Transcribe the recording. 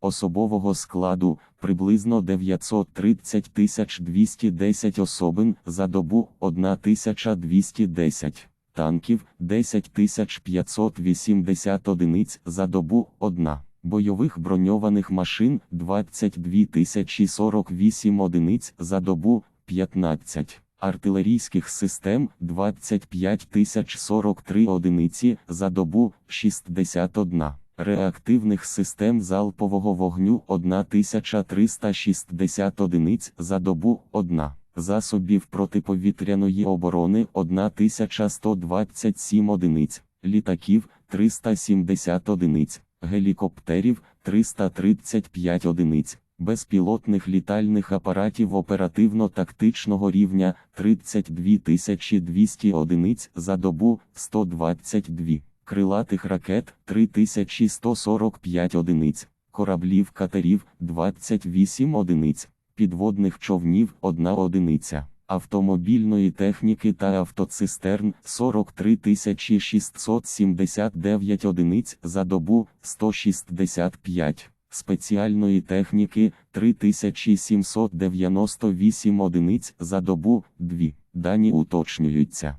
особового складу приблизно 930 210 особин за добу 1210 танків 10 580 одиниць за добу 1, бойових броньованих машин 22 048 одиниць за добу 15, артилерійських систем 25 043 одиниці за добу 61. Реактивних систем залпового вогню 1360 одиниць за добу 1 засобів протиповітряної оборони 1127 одиниць, літаків 370 одиниць, гелікоптерів 335 одиниць, безпілотних літальних апаратів оперативно-тактичного рівня 32 200 одиниць за добу 122, крилатих ракет 3145 одиниць, кораблів катерів 28 одиниць підводних човнів 1 одиниця, автомобільної техніки та автоцистерн 43 679 одиниць за добу 165, спеціальної техніки 3798 одиниць за добу 2. Дані уточнюються.